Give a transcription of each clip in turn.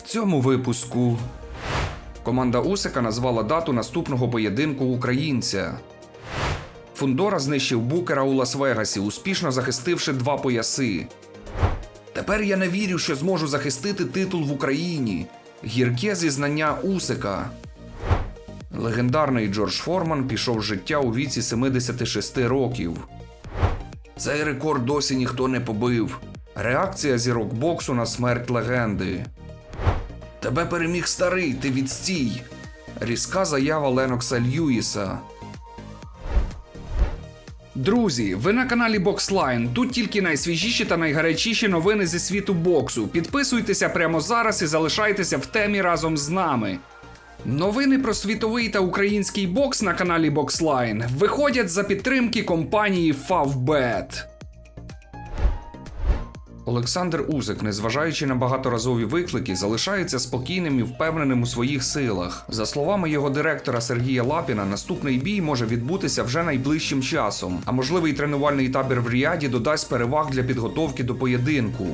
В цьому випуску команда Усика назвала дату наступного поєдинку українця. Фундора знищив букера у Лас-Вегасі, успішно захистивши два пояси. Тепер я не вірю, що зможу захистити титул в Україні. Гірке зізнання Усика. Легендарний Джордж Форман пішов з життя у віці 76 років. Цей рекорд досі ніхто не побив. Реакція зірок боксу на смерть легенди. Тебе переміг старий, ти відстій. Різка заява Ленокса Льюіса. Друзі, ви на каналі Boxline. Тут тільки найсвіжіші та найгарячіші новини зі світу боксу. Підписуйтеся прямо зараз і залишайтеся в темі разом з нами. Новини про світовий та український бокс на каналі Boxline виходять за підтримки компанії Favbet. Олександр Узик, незважаючи на багаторазові виклики, залишається спокійним і впевненим у своїх силах. За словами його директора Сергія Лапіна, наступний бій може відбутися вже найближчим часом, а можливий тренувальний табір в Ріаді додасть переваг для підготовки до поєдинку.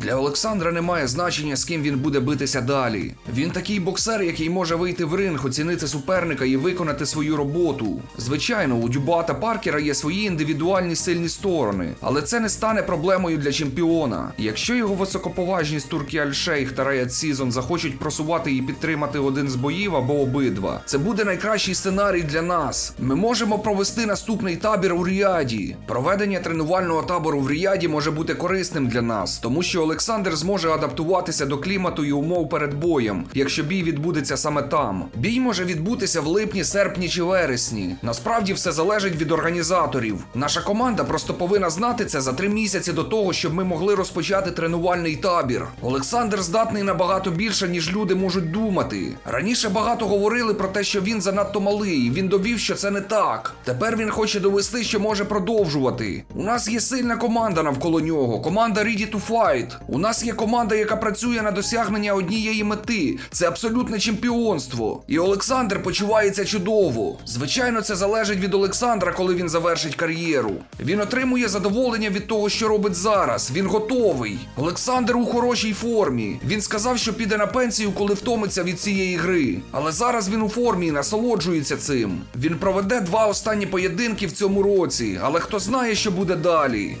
Для Олександра немає значення, з ким він буде битися далі. Він такий боксер, який може вийти в ринг, оцінити суперника і виконати свою роботу. Звичайно, у Дюба та Паркера є свої індивідуальні сильні сторони, але це не стане проблемою для чемпіона. Якщо його високоповажність Туркі Аль-Шейх та Раяд Сізон захочуть просувати і підтримати один з боїв або обидва, це буде найкращий сценарій для нас. Ми можемо провести наступний табір у Ріаді. Проведення тренувального табору в Ріаді може бути корисним для нас, тому що Олександр зможе адаптуватися до клімату і умов перед боєм, якщо бій відбудеться саме там. Бій може відбутися в липні, серпні чи вересні. Насправді все залежить від організаторів. Наша команда просто повинна знати це за три місяці до того, щоб ми могли розпочати тренувальний табір. Олександр здатний набагато більше, ніж люди можуть думати. Раніше багато говорили про те, що він занадто малий. Він довів, що це не так. Тепер він хоче довести, що може продовжувати. У нас є сильна команда навколо нього. Команда Ready to Fight. У нас є команда, яка працює на досягнення однієї мети. Це абсолютне чемпіонство. І Олександр почувається чудово. Звичайно, це залежить від Олександра, коли він завершить кар'єру. Він отримує задоволення від того, що робить зараз. Він готовий. Олександр у хорошій формі. Він сказав, що піде на пенсію, коли втомиться від цієї гри. Але зараз він у формі і насолоджується цим. Він проведе два останні поєдинки в цьому році, але хто знає, що буде далі.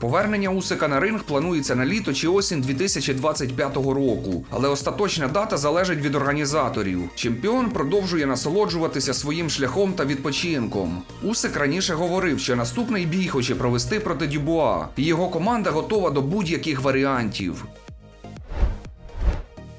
Повернення Усика на ринг планується на літо чи осінь 2025 року, але остаточна дата залежить від організаторів. Чемпіон продовжує насолоджуватися своїм шляхом та відпочинком. Усик раніше говорив, що наступний бій хоче провести проти Дюбуа, і його команда готова до будь-яких варіантів.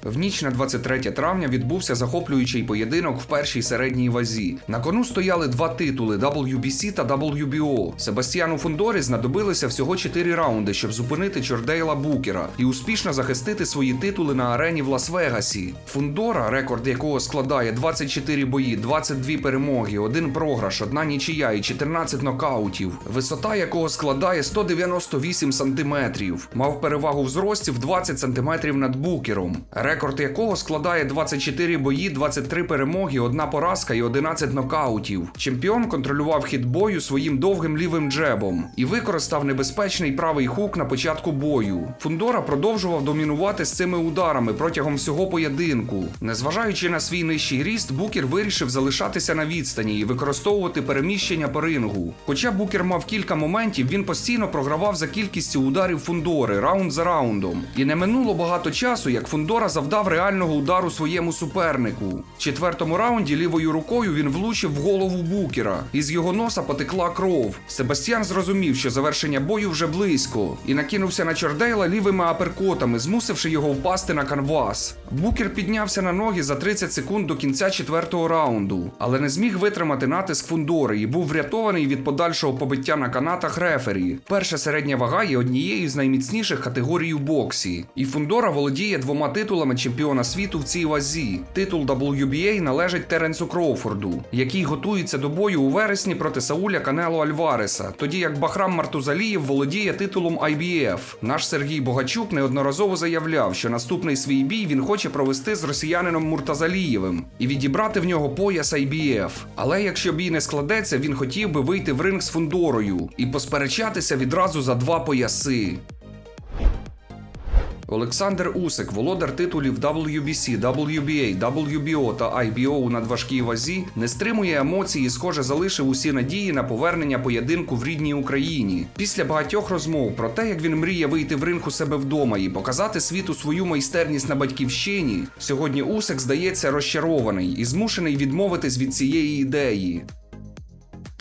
В ніч на 23 травня відбувся захоплюючий поєдинок в першій середній вазі. На кону стояли два титули WBC та WBO. Себастьяну Фундорі знадобилося всього 4 раунди, щоб зупинити Чордейла Букера і успішно захистити свої титули на арені в Лас-Вегасі. Фундора, рекорд якого складає 24 бої, 22 перемоги, один програш, одна нічия і 14 нокаутів, висота якого складає 198 сантиметрів, мав перевагу в зрості в 20 сантиметрів над Букером рекорд якого складає 24 бої, 23 перемоги, одна поразка і 11 нокаутів. Чемпіон контролював хід бою своїм довгим лівим джебом і використав небезпечний правий хук на початку бою. Фундора продовжував домінувати з цими ударами протягом всього поєдинку. Незважаючи на свій нижчий ріст, Букер вирішив залишатися на відстані і використовувати переміщення по рингу. Хоча Букер мав кілька моментів, він постійно програвав за кількістю ударів Фундори раунд за раундом. І не минуло багато часу, як Фундора завдав реального удару своєму супернику. В четвертому раунді лівою рукою він влучив в голову букера, і з його носа потекла кров. Себастьян зрозумів, що завершення бою вже близько, і накинувся на Чордейла лівими аперкотами, змусивши його впасти на канвас. Букер піднявся на ноги за 30 секунд до кінця четвертого раунду, але не зміг витримати натиск Фундори і був врятований від подальшого побиття на канатах рефері. Перша середня вага є однією з найміцніших категорій у боксі, і Фундора володіє двома титулами чемпіона світу в цій вазі. Титул WBA належить Теренсу Кроуфорду, який готується до бою у вересні проти Сауля Канело Альвареса, тоді як Бахрам Мартузалієв володіє титулом IBF. Наш Сергій Богачук неодноразово заявляв, що наступний свій бій він хоче провести з росіянином Муртазалієвим і відібрати в нього пояс IBF. Але якщо бій не складеться, він хотів би вийти в ринг з Фундорою і посперечатися відразу за два пояси. Олександр Усик, володар титулів WBC, WBA, WBO та IBO у надважкій вазі, не стримує емоцій і, схоже, залишив усі надії на повернення поєдинку в рідній Україні. Після багатьох розмов про те, як він мріє вийти в ринг у себе вдома і показати світу свою майстерність на батьківщині, сьогодні Усик здається розчарований і змушений відмовитись від цієї ідеї.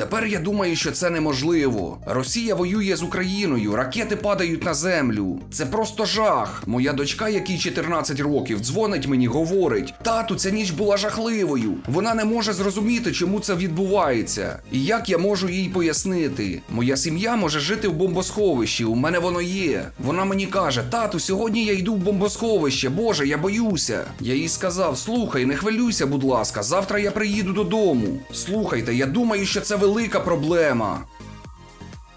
Тепер я думаю, що це неможливо. Росія воює з Україною, ракети падають на землю. Це просто жах. Моя дочка, якій 14 років, дзвонить мені, говорить: тату, ця ніч була жахливою. Вона не може зрозуміти, чому це відбувається. І як я можу їй пояснити? Моя сім'я може жити в бомбосховищі. У мене воно є. Вона мені каже: тату, сьогодні я йду в бомбосховище. Боже, я боюся. Я їй сказав: слухай, не хвилюйся, будь ласка, завтра я приїду додому. Слухайте, я думаю, що це велика проблема.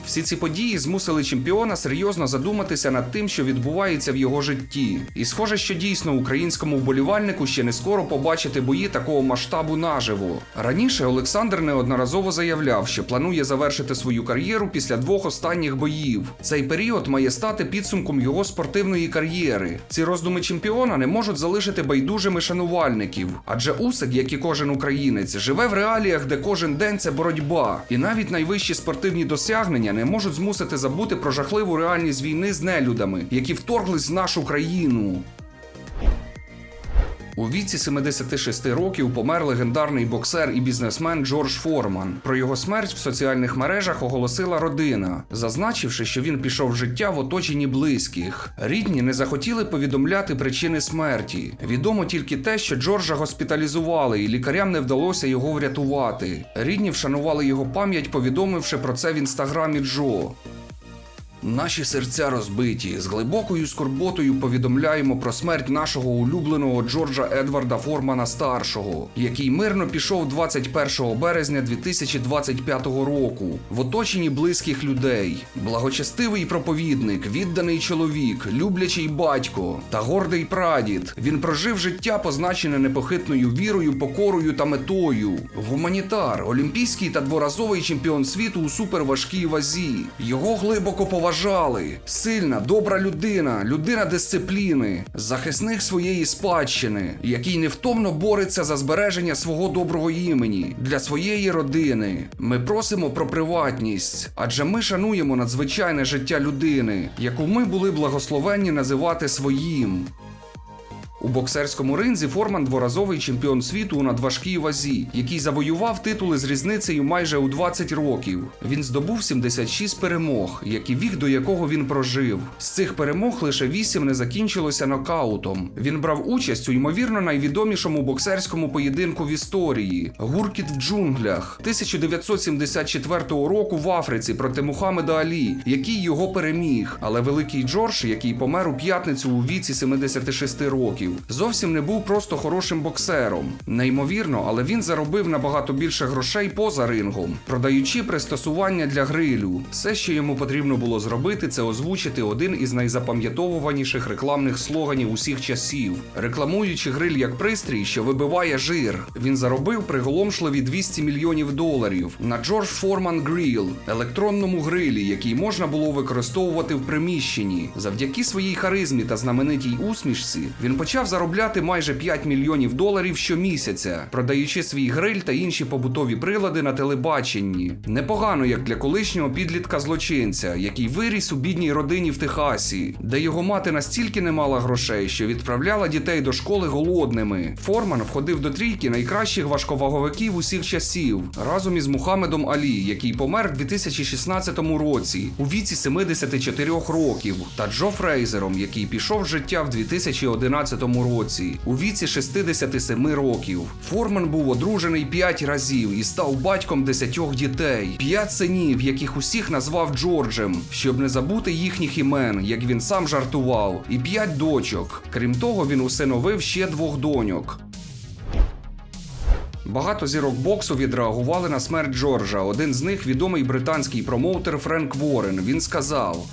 Всі ці події змусили чемпіона серйозно задуматися над тим, що відбувається в його житті. І схоже, що дійсно українському вболівальнику ще не скоро побачити бої такого масштабу наживо. Раніше Олександр неодноразово заявляв, що планує завершити свою кар'єру після двох останніх боїв. Цей період має стати підсумком його спортивної кар'єри. Ці роздуми чемпіона не можуть залишити байдужими шанувальників, адже Усик, як і кожен українець, живе в реаліях, де кожен день це боротьба, і навіть найвищі спортивні досягнення не можуть змусити забути про жахливу реальність війни з нелюдами, які вторглись в нашу країну. У віці 76 років помер легендарний боксер і бізнесмен Джордж Форман. Про його смерть в соціальних мережах оголосила родина, зазначивши, що він пішов з життя в оточенні близьких. Рідні не захотіли повідомляти причини смерті. Відомо тільки те, що Джорджа госпіталізували, і лікарям не вдалося його врятувати. Рідні вшанували його пам'ять, повідомивши про це в інстаграмі Джо. Наші серця розбиті. З глибокою скорботою повідомляємо про смерть нашого улюбленого Джорджа Едварда Формана старшого, який мирно пішов 21 березня 2025 року в оточенні близьких людей. Благочестивий проповідник, відданий чоловік, люблячий батько та гордий прадід. Він прожив життя, позначене непохитною вірою, покорою та метою. Гуманітар, олімпійський та дворазовий чемпіон світу у суперважкій вазі. Його глибоко поважали. Сильна, добра людина, людина дисципліни, захисник своєї спадщини, який невтомно бореться за збереження свого доброго імені для своєї родини. Ми просимо про приватність, адже ми шануємо надзвичайне життя людини, яку ми були благословенні називати своїм. У боксерському ринзі Форман дворазовий чемпіон світу у надважкій вазі, який завоював титули з різницею майже у 20 років. Він здобув 76 перемог, як і вік, до якого він прожив. З цих перемог лише 8 не закінчилося нокаутом. Він брав участь у ймовірно найвідомішому боксерському поєдинку в історії Гуркіт в джунглях 1974 року в Африці проти Мухаммеда Алі, який його переміг. Але великий Джордж, який помер у п'ятницю у віці 76 років, зовсім не був просто хорошим боксером. Неймовірно, але він заробив набагато більше грошей поза рингом, продаючи пристосування для грилю. Все, що йому потрібно було зробити, це озвучити один із найзапам'ятовуваніших рекламних слоганів усіх часів, рекламуючи гриль як пристрій, що вибиває жир. Він заробив приголомшливі 200 мільйонів доларів на George Foreman Grill, електронному грилі, який можна було використовувати в приміщенні. Завдяки своїй харизмі та знаменитій усмішці він почав заробляти майже 5 мільйонів доларів щомісяця, продаючи свій гриль та інші побутові прилади на телебаченні. Непогано як для колишнього підлітка злочинця, який виріс у бідній родині в Техасі, де його мати настільки не мала грошей, що відправляла дітей до школи голодними. Форман входив до трійки найкращих важковаговиків усіх часів разом із Мухаммедом Алі, який помер в 2016 році у віці 74 років, та Джо Фрейзером, який пішов з життя в 2011 році у віці 67 років. Форман був одружений 5 разів і став батьком 10 дітей, 5 синів, яких усіх назвав Джорджем, щоб не забути їхніх імен, як він сам жартував, і 5 дочок. Крім того, він усиновив ще двох доньок. Багато зірок боксу відреагували на смерть Джорджа. Один з них відомий британський промоутер Френк Ворен. Він сказав: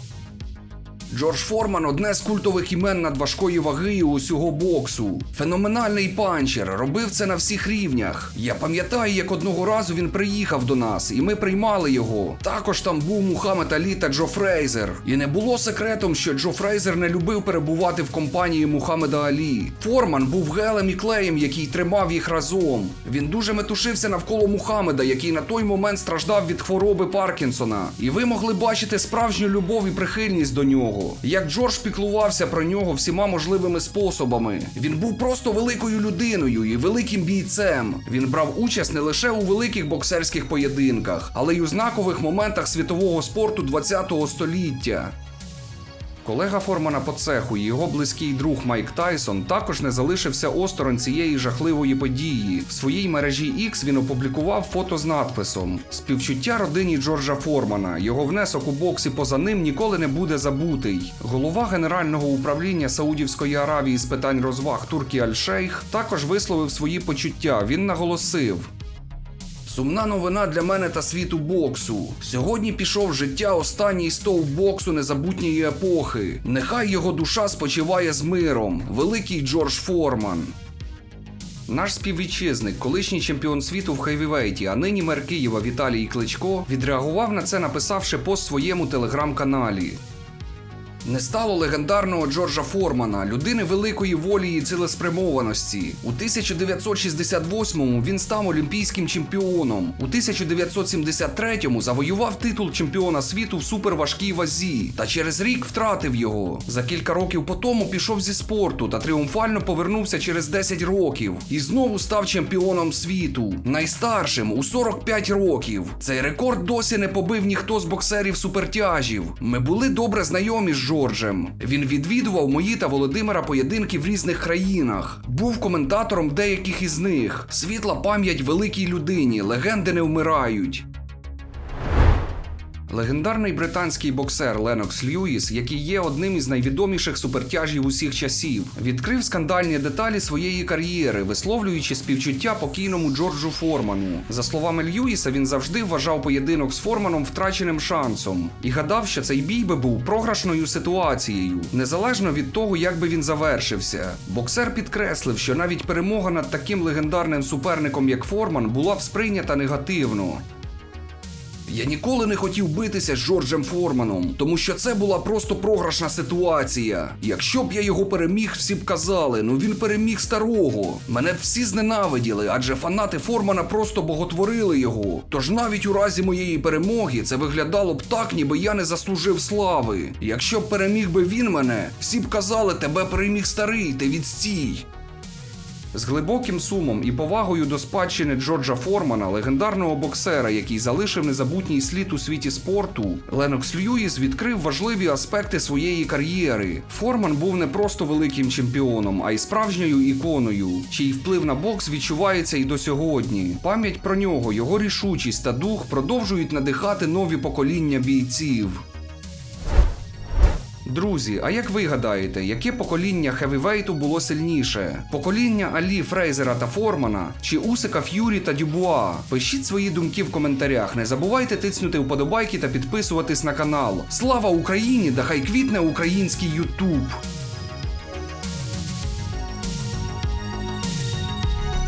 Джордж Форман одне з культових імен надважкої ваги у усього боксу. Феноменальний панчер, робив це на всіх рівнях. Я пам'ятаю, як одного разу він приїхав до нас, і ми приймали його. Також там був Мухаммед Алі та Джо Фрейзер. І не було секретом, що Джо Фрейзер не любив перебувати в компанії Мухаммеда Алі. Форман був гелем і клеєм, який тримав їх разом. Він дуже метушився навколо Мухаммеда, який на той момент страждав від хвороби Паркінсона. І ви могли бачити справжню любов і прихильність до нього. Як Джордж піклувався про нього всіма можливими способами. Він був просто великою людиною і великим бійцем. Він брав участь не лише у великих боксерських поєдинках, але й у знакових моментах світового спорту 20-го століття. Колега Формана по цеху і його близький друг Майк Тайсон також не залишився осторонь цієї жахливої події. В своїй мережі X він опублікував фото з надписом: Співчуття родині Джорджа Формана. Його внесок у боксі поза ним ніколи не буде забутий. Голова Генерального управління Саудівської Аравії з питань розваг Туркі Аль-Шейх також висловив свої почуття. Він наголосив. Сумна новина для мене та світу боксу. Сьогодні пішов життя останній стовп боксу незабутньої епохи. Нехай його душа спочиває з миром. Великий Джордж Форман. Наш співвітчизник, колишній чемпіон світу в хейвівейті, а нині мер Києва Віталій Кличко, відреагував на це, написавши пост своєму телеграм-каналі. Не стало легендарного Джорджа Формана, людини великої волі і цілеспрямованості. У 1968-му він став олімпійським чемпіоном. У 1973-му завоював титул чемпіона світу в суперважкій вазі, та через рік втратив його. За кілька років по тому пішов зі спорту та тріумфально повернувся через 10 років і знову став чемпіоном світу, найстаршим у 45 років. Цей рекорд досі не побив ніхто з боксерів супертяжів. Ми були добре знайомі з Джорджем. Він відвідував мої та Володимира поєдинки в різних країнах. Був коментатором деяких із них. Світла пам'ять великій людині, легенди не вмирають. Легендарний британський боксер Ленокс Льюіс, який є одним із найвідоміших супертяжів усіх часів, відкрив скандальні деталі своєї кар'єри, висловлюючи співчуття покійному Джорджу Форману. За словами Льюіса, він завжди вважав поєдинок з Форманом втраченим шансом і гадав, що цей бій би був програшною ситуацією, незалежно від того, як би він завершився. Боксер підкреслив, що навіть перемога над таким легендарним суперником, як Форман, була б сприйнята негативно. Я ніколи не хотів битися з Джорджем Форманом, тому що це була просто програшна ситуація. Якщо б я його переміг, всі б казали, ну він переміг старого. Мене б всі зненавиділи, адже фанати Формана просто боготворили його. Тож навіть у разі моєї перемоги це виглядало б так, ніби я не заслужив слави. Якщо б переміг би він мене, всі б казали, тебе переміг старий, ти відстій. З глибоким сумом і повагою до спадщини Джорджа Формана, легендарного боксера, який залишив незабутній слід у світі спорту, Ленокс Льюіс відкрив важливі аспекти своєї кар'єри. Форман був не просто великим чемпіоном, а й справжньою іконою, чий вплив на бокс відчувається і до сьогодні. Пам'ять про нього, його рішучість та дух продовжують надихати нові покоління бійців. Друзі, а як ви гадаєте, яке покоління хевівейту було сильніше? Покоління Алі, Фрейзера та Формана чи Усика Ф'юрі та Дюбуа? Пишіть свої думки в коментарях. Не забувайте тиснути вподобайки та підписуватись на канал. Слава Україні! Да хай квітне український Ютуб!